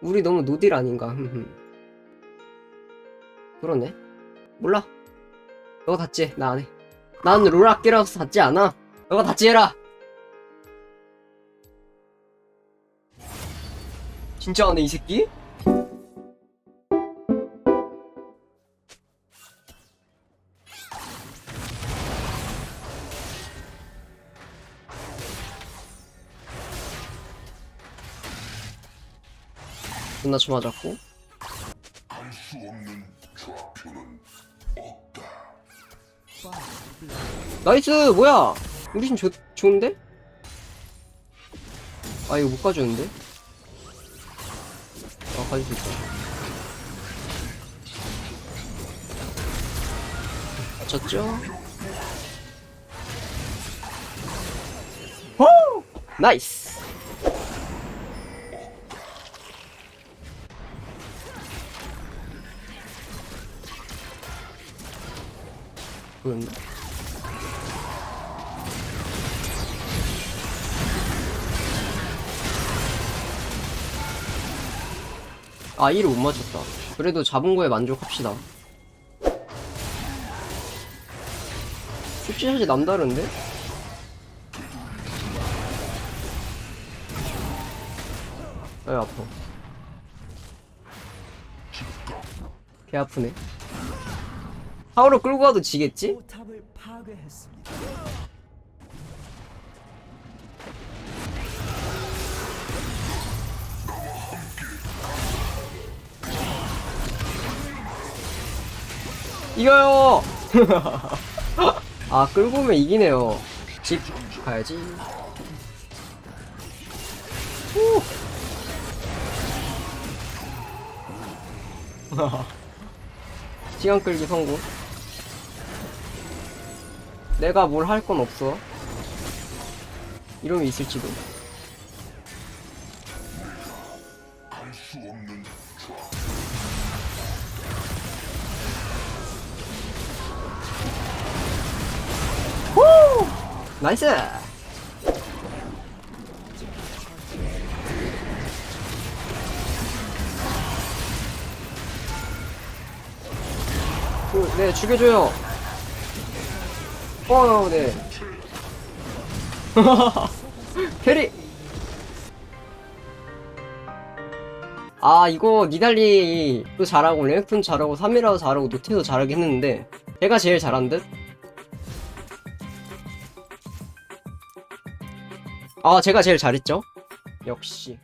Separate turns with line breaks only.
우리 너무 노딜 아닌가? 그러네. 몰라. 너가 닫지? 해. 나 안해. 난 롤아끼라서 닫지 않아. 너가 닫지 해라! 진짜 안해 이 새끼? 존나 쳐 맞았고. 나이스 뭐야 우리 팀 좋, 좋은데? 아 이거 못 가져오는데? 아 가질 수 있다 맞췄죠? 호! 나이스 보였나? 아 1을 못 맞췄다 그래도 잡은 거에 만족합시다 습지샷이 남다른데? 아 아파 개 아프네 파워로 끌고 가도 지겠지? 이거요! 아, 끌고 오면 이기네요. 집 가야지. 후! 시간 끌기 성공. 내가 뭘 할 건 없어. 이러면 있을지도.
좌표.
나이스! 그, 네, 죽여줘요. 어, 네. 캐리! 아, 이거 니달리도 잘하고, 레넥톤 잘하고, 3이라도 잘하고, 노테도 잘하긴 했는데, 제가 제일 잘한 듯? 아, 제가 제일 잘했죠? 역시.